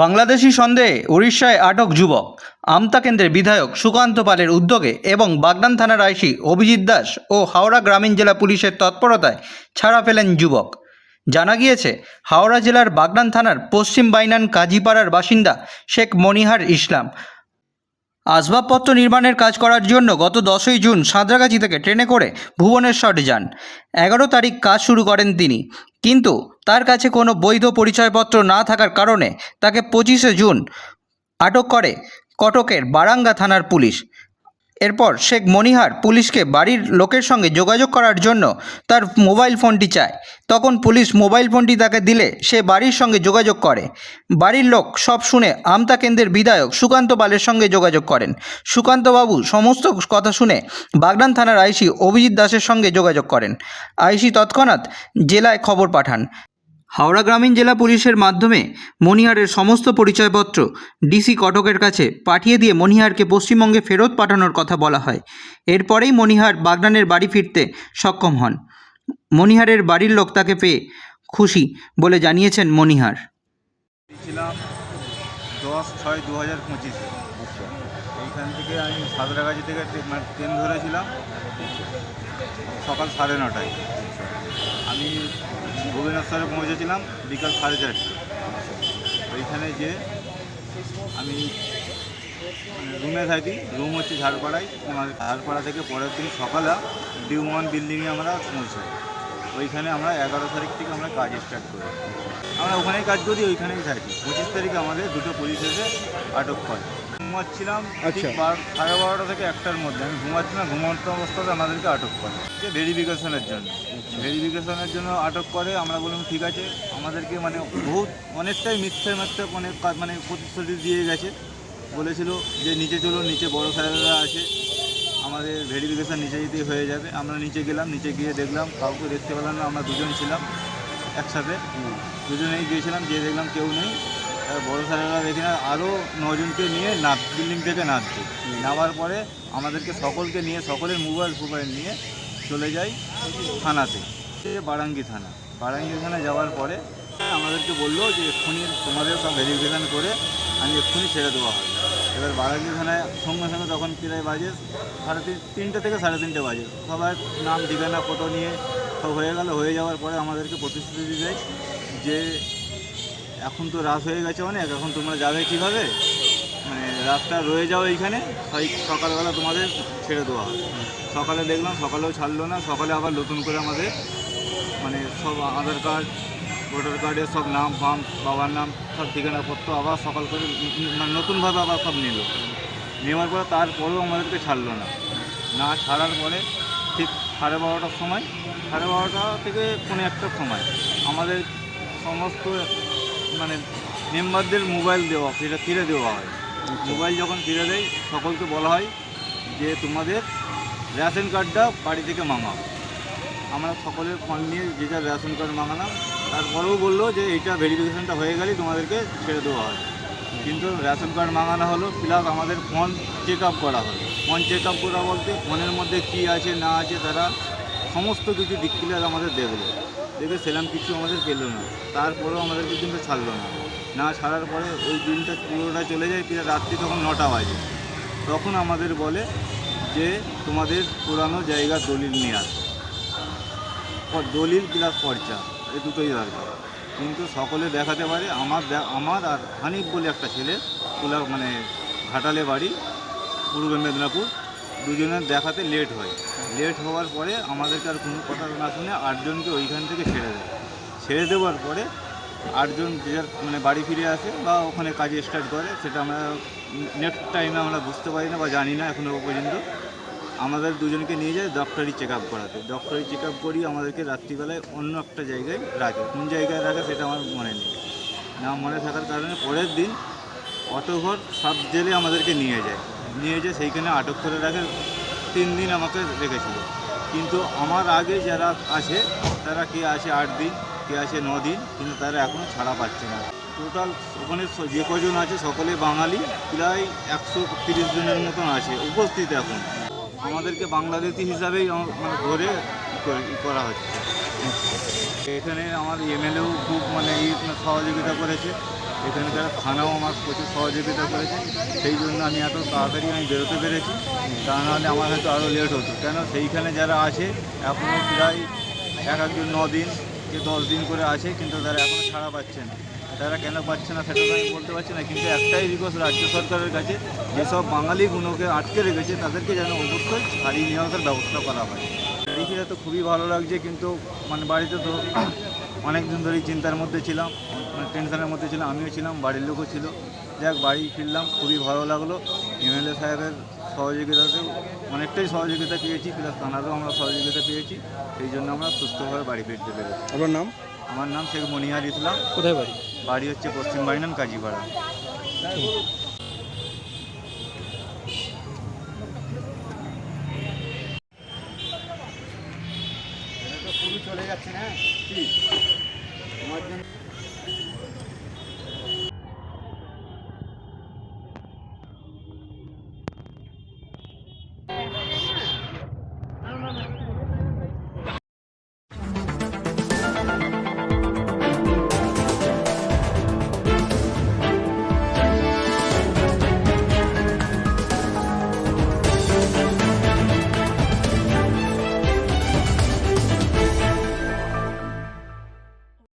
বাংলাদেশি সন্দেহে উড়িষ্যায় আটক যুবক। আমতা কেন্দ্রের বিধায়ক সুকান্ত পালের উদ্যোগে এবং বাগদান থানার আইসি অভিজিৎ দাস ও হাওড়া গ্রামীণ জেলা পুলিশের তৎপরতায় ছাড়া পেলেন যুবক। জানা গিয়েছে, হাওড়া জেলার বাগদান থানার পশ্চিম বাইনান কাজীপাড়ার বাসিন্দা শেখ মনিহার ইসলাম। আসবাবপত্র নির্মাণের কাজ করার জন্য গত দশই জুন সাঁতরাগাছি থেকে ট্রেনে করে ভুবনেশ্বর যান। এগারো তারিখ কাজ শুরু করেন তিনি। কিন্তু তার কাছে কোনো বৈধ পরিচয়পত্র না থাকার কারণে তাকে পঁচিশে জুন আটক করে কটকের বারাঙ্গা থানার পুলিশ। এরপর শেখ মনিহার পুলিশকে বাড়ির লোকের সঙ্গে যোগাযোগ করার জন্য তার মোবাইল ফোনটি চায়। তখন পুলিশ মোবাইল ফোনটি তাকে দিলে, সে বাড়ির সঙ্গে যোগাযোগ করে। বাড়ির লোক সব শুনে আমতা কেন্দ্রের বিধায়ক সুকান্ত পালের সঙ্গে যোগাযোগ করেন। সুকান্তবাবু সমস্ত কথা শুনে বাগদান থানার আইসি অভিজিৎ দাসের সঙ্গে যোগাযোগ করেন। আইসি তৎক্ষণাৎ জেলায় খবর পাঠান। হাওড়া গ্রামীণ জেলা পুলিশের মাধ্যমে মনিহারের সমস্ত পরিচয়পত্র ডিসি কটকের কাছে পাঠিয়ে দিয়ে মনিহারকে পশ্চিমবঙ্গে ফেরত পাঠানোর কথা বলা হয়। এরপরেই মনিহার বাগনানের বাড়ি ফিরতে সক্ষম হন। মনিহারের বাড়ির লোক তাকে পেয়ে খুশি বলে জানিয়েছেন মনিহার। দশ ছয় দু হাজার পঁচিশে। এইখান থেকে আমি সাঁতরাগাছি থেকে মানে ট্রেন ধরেছিলাম সকাল সাড়ে নটায়। আমি ভুবনেশ্বরে পৌঁছেছিলাম বিকাল সাড়ে চারটে। ওইখানে যে আমি রুমে থাকি, রুম হচ্ছে ঝাড়পাড়ায়। আমার ঝাড়পাড়া থেকে পরের দিন সকালে ডিউ ওয়ান বিল্ডিংয়ে আমরা পৌঁছাই। ওইখানে আমরা এগারো তারিখ থেকে আমরা কাজ স্টার্ট করি। আমরা ওখানেই কাজ করি, ওইখানেই থাকি। পঁচিশ তারিখে আমাদের দুটো পুলিশ এসে আটক করে। ঘুমাচ্ছিলাম আচ্ছা। সাড়ে বারোটা থেকে একটার মধ্যে। আমি ঘুমাচ্ছিলাম ঘুমন্ত অবস্থাতে আমাদেরকে আটক করে। যে ভেরিফিকেশনের জন্য। ভেরিফিকেশনের জন্য আটক করে আমরা বললাম ঠিক আছে। আমাদেরকে মানে বহুত অনেকটাই মিথ্যে মিথ্যে অনেক কা- মানে প্রতিশ্রুতি দিয়ে গেছে। বলেছিল যে নিচে চলো নিচে বড় স্যারেরা আছে। আমাদের ভেরিফিকেশান নিচে যেতেই হয়ে যাবে। আমরা নিচে গেলাম নিচে গিয়ে দেখলাম কাউকে দেখতে পেলাম না আমরা দুজন ছিলাম একসাথে। দুজনেই গিয়েছিলাম গিয়ে দেখলাম কেউ নেই। বড় স্যারেরা দেখি না আরও নজনকে নিয়ে নাম বিল্ডিং থেকে নামছে নামার পরে আমাদেরকে সকলকে নিয়ে সকলের মোবাইল ফোবাইল নিয়ে চলে যাই থানাতে। বারাঙ্গি থানা। বারাঙ্গি থানা যাওয়ার পরে আমাদেরকে বলল যে এক্ষুনি তোমাদের সব ভেরিফিকেশান করে আমি এক্ষুনি ছেড়ে দেওয়া হয় এবার বারাঙ্গি থানায় সঙ্গে সঙ্গে তখন প্রায় বাজে সাড়ে তিন তিনটে থেকে সাড়ে তিনটে বাজে। সবার নাম ঠিকানা ফটো নিয়ে সব হয়ে গেল। হয়ে যাওয়ার পরে আমাদেরকে প্রতিশ্রুতি দেয় যে এখন তো রাত হয়ে গেছে অনেক, এখন তোমরা যাবে কীভাবে? মানে রাতটা রয়ে যাও এইখানে সকালবেলা তোমাদের ছেড়ে দেওয়া হবে সকালে দেখলাম, সকালেও ছাড়লো না, সকালে আবার নতুন করে আমাদের মানে সব আধার কার্ড, ভোটার কার্ডের সব নাম ফাম বাবার নাম, সব ঠিকানাপত্র আবার সকাল করে মানে নতুনভাবে আবার সব নিল। নেওয়ার পরে তারপরেও আমাদেরকে ছাড়লো না। না ছাড়ার পরে ঠিক সাড়ে বারোটার সময়, সাড়ে বারোটা থেকে পৌনে একটার সময় আমাদের সমস্ত মানে মেম্বারদের মোবাইল দেওয়া ফিরে ফিরে দেওয়া হয়। মোবাইল যখন ফিরে দেয় সকলকে বলা হয় যে তোমাদের রেশন কার্ডটা বাড়ি থেকে মাঙাও। আমরা সকলের ফোন নিয়ে যে যার রেশন কার্ড মাঙালাম তারপরেও বলল যে এইটা ভেরিফিকেশনটা হয়ে গেলেই তোমাদেরকে ছেড়ে দেওয়া হয় কিন্তু রেশন কার্ড মাঙানো হলো প্লাস আমাদের ফোন চেক আপ করা হলো। ফোন চেক আপ করা বলতে ফোনের মধ্যে কী আছে না আছে তারা সমস্ত কিছু ডিক্লেয়ার আমাদের দেখল দেখে সেলাম কিছু আমাদের পেল না। তারপরেও আমাদেরকে কিন্তু ছাড়লো না। না ছাড়ার পরে ওই দিনটা পুরোটা চলে যায় প্রায় রাত্রি তখন নটা বাজে। তখন আমাদের বলে যে, তোমাদের পুরানো জায়গার দলিল নিয়ে আসো। দলিল প্লাস পর্চা, এই দুটোই দরকার। কিন্তু সকলে দেখাতে পারে, আমার আমার আর হানিফ বলে একটা ছেলে তোলা মানে ঘাটালে বাড়ি, পূর্ব মেদিনীপুর। দুজনের দেখাতে লেট হয়। লেট হওয়ার পরে আমাদেরকে আর কোনো কথা না শুনে আটজনকে ওইখান থেকে ছেড়ে দেয়। ছেড়ে দেওয়ার পরে আটজন যে যার মানে বাড়ি ফিরে আসে বা ওখানে কাজে স্টার্ট করে, সেটা আমরা নেক্সট টাইমে আমরা বুঝতে পারি না বা জানি না এখনও পর্যন্ত। আমাদের দুজনকে নিয়ে যায় ডক্টরি চেক আপ করাতে। ডক্টরি চেক আপ করি আমাদেরকে রাত্রিবেলায় অন্য একটা জায়গায় রাখে। কোন জায়গায় রাখে সেটা আমার মনে নেই। না মনে থাকার কারণে পরের দিন অটোঘর সাব জেলে আমাদেরকে নিয়ে যায়। নিয়ে যেয়ে সেইখানে আটক করে রাখে, তিন দিন আমাকে রেখেছিল। কিন্তু আমার আগে যারা আছে, তারা কে আছে আট দিন, কে আছে ন দিন, কিন্তু তারা এখনও ছাড়া পাচ্ছে না। টোটাল ওখানে যে কজন আছে, সকলে বাঙালি, প্রায় একশো তিরিশ জনের মতন আছে, উপস্থিত এখন। আমাদেরকে বাংলাদেশি হিসাবেই মানে ধরে করে- হচ্ছে। এখানে আমার এমএলএও খুব মানে ই সহযোগিতা করেছে। এখানকার থানাও আমার প্রচুর সহযোগিতা করেছে, সেই জন্য আমি এত তাড়াতাড়ি আমি বেরোতে পেরেছি। তা নাহলে আমার হয়তো আরও লেট হতো। কেন সেইখানে যারা আছে এখনও প্রায় এক একজন ন দিন কি দশ দিন করে আছে, কিন্তু তারা এখনও ছাড়া পাচ্ছে না। তারা কেন পাচ্ছে না সেটা আমি বলতে পারছি না, কিন্তু একটাই রিকোয়েস্ট রাজ্য সরকারের কাছে, যেসব বাঙালিগুলোকে আটকে রেখেছে, তাদেরকে যেন অবশ্যই ছাড়িয়ে নিয়ে আসার ব্যবস্থা করা হয়। দেখি তো খুবই ভালো লাগছে, কিন্তু মানে বাড়িতে তো অনেক দিন ধরেই চিন্তার মধ্যে ছিলাম মানে টেনশনের মধ্যে ছিলাম আমিও ছিলাম বাড়ির লোকও ছিল। যাক বাড়ি ফিরলাম খুবই ভালো লাগল। এমএলএ সাহেবের সহযোগিতাতেও অনেকটাই সহযোগিতা পেয়েছি প্লাস থানারও আমরা সহযোগিতা পেয়েছি। সেই জন্য আমরা সুস্থভাবে বাড়ি ফিরতে পেরেছি। আপনার নাম? আমার নাম শেখ মনিহার ইসলাম। কোথায় বাড়ি? বাড়ি হচ্ছে পশ্চিম বাইনান কাজীপাড়া। চলে যাচ্ছে না কি তোমার জন্য